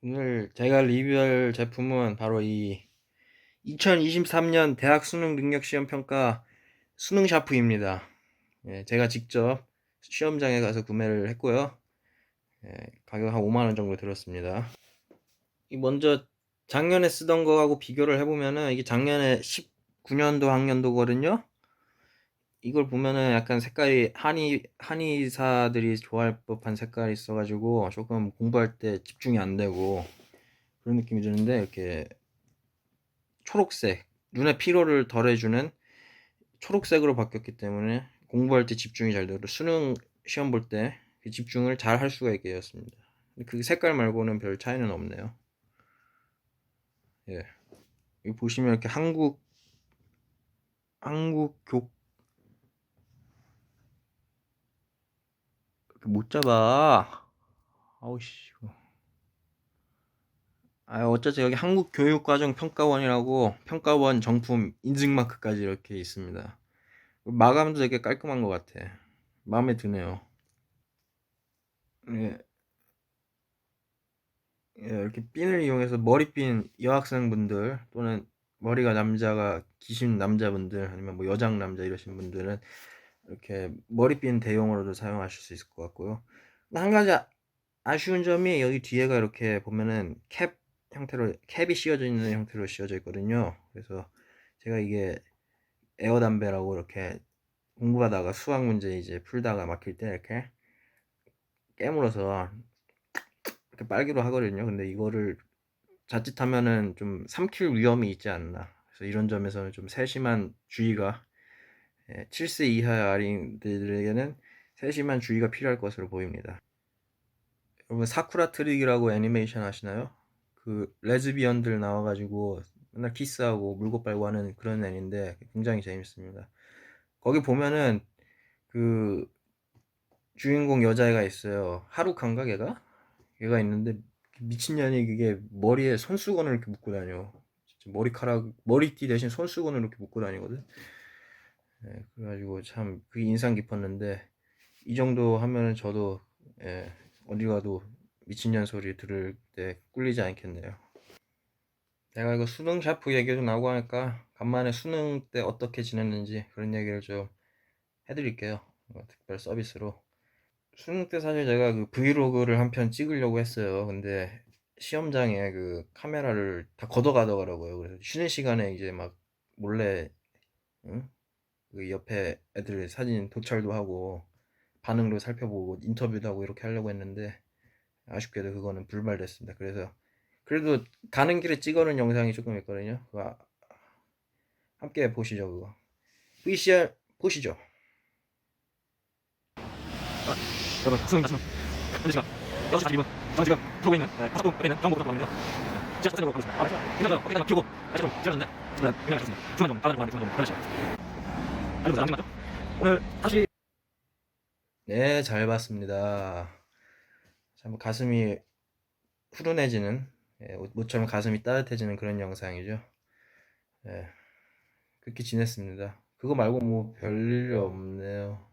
오늘 제가 리뷰할 제품은 바로 이 2023년 대학 수능 능력 시험 평가 수능 샤프입니다. 예, 제가 직접 시험장에 가서 구매를 했고요. 예, 가격 한 5만 원 정도 들었습니다. 이 먼저 작년에 쓰던 거하고 비교를 해보면은 이게 작년에 19년도 학년도거든요. 이걸 보면은 약간 색깔이 한의 한의사들이 좋아할 법한 색깔이 있어가지고 조금 공부할 때 집중이 안 되고 그런 느낌이 드는데 이렇게 초록색 눈의 피로를 덜해주는 초록색으로 바뀌었기 때문에 공부할 때 집중이 잘 되고 수능 시험 볼때그 집중을 잘 할 수가 있게 되었습니다. 그 색깔 말고는 별 차이는 없네요. 예. 여기 보시면 이렇게 한국 한국 교 이렇게 못 잡아. 아우씨. 아, 어쩌지 여기 한국교육과정 평가원이라고 평가원 정품 인증 마크까지 이렇게 있습니다. 마감도 되게 깔끔한 것 같아. 마음에 드네요. 예. 예, 이렇게 핀을 이용해서 머리핀 여학생분들 또는 머리가 남자가 기신 남자분들 아니면 뭐 여장 남자 이러신 분들은 이렇게 머리핀 대용으로도 사용하실 수 있을 것 같고요. 한 가지 아- 아쉬운 점이 여기 뒤에가 이렇게 보면은 캡 형태로 캡이 씌워져 있는 형태로 씌워져 있거든요. 그래서 제가 이게 에어 담배라고 이렇게 공부하다가 수학 문제 이제 풀다가 막힐 때 이렇게 깨물어서 이렇게 빨기로 하거든요. 근데 이거를 자칫하면은 좀 삼킬 위험이 있지 않나. 그래서 이런 점에서는 좀 세심한 주의가 예, 7세 이하 아이들에게는 세심한 주의가 필요할 것으로 보입니다. 여러분 사쿠라 트릭이라고 애니메이션 아시나요? 그 레즈비언들 나와가지고 맨날 키스하고 물고 빨고 하는 그런 애인데 굉장히 재밌습니다. 거기 보면은 그 주인공 여자애가 있어요. 하루칸가 걔가? 걔가 있는데 미친년이 그게 머리에 손수건을 이렇게 묶고 다녀. 진짜 머리카락 머리띠 대신 손수건을 이렇게 묶고 다니거든. 예, 그래가지고 참 그게 인상 깊었는데 이 정도 하면은 저도 예, 어디 가도 미친년 소리 들을 때 꿀리지 않겠네요. 내가 이거 수능 샤프 얘기도 나오고 하니까 간만에 수능 때 어떻게 지냈는지 그런 얘기를 좀 해드릴게요. 뭐 특별 서비스로. 수능 때 사실 제가 그 브이로그를 한 편 찍으려고 했어요. 근데 시험장에 그 카메라를 다 걷어가더라고요. 그래서 쉬는 시간에 이제 막 몰래 응? 그 옆에 애들 사진 도찰도 하고 반응도 살펴보고 인터뷰도 하고 이렇게 하려고 했는데 아쉽게도 그거는 불발됐습니다. 그래서 그래도 가는 길에 찍어놓은 영상이 조금 있거든요. 그거 아- 함께 보시죠 그거. VCR 보시죠. 여러분 수능 마지막 현재 시간 6시 42분. 저는 지금 부르고 있는 네, 파스코 옆에 있는 경보부터 갑니다 지하 차선으로 가고 있습니다. 아, 괜찮아요. 어디까지 피우고 다시 좀 지나졌네 저는 그냥 갔습니다 중간 좀 따라주고 하는데 중간 좀 그러시 네, 잘 봤습니다. 참 가슴이 후련해지는 예, 모처럼 가슴이 따뜻해지는 그런 영상이죠. 예, 그렇게 지냈습니다. 그거 말고 뭐 별일 없네요.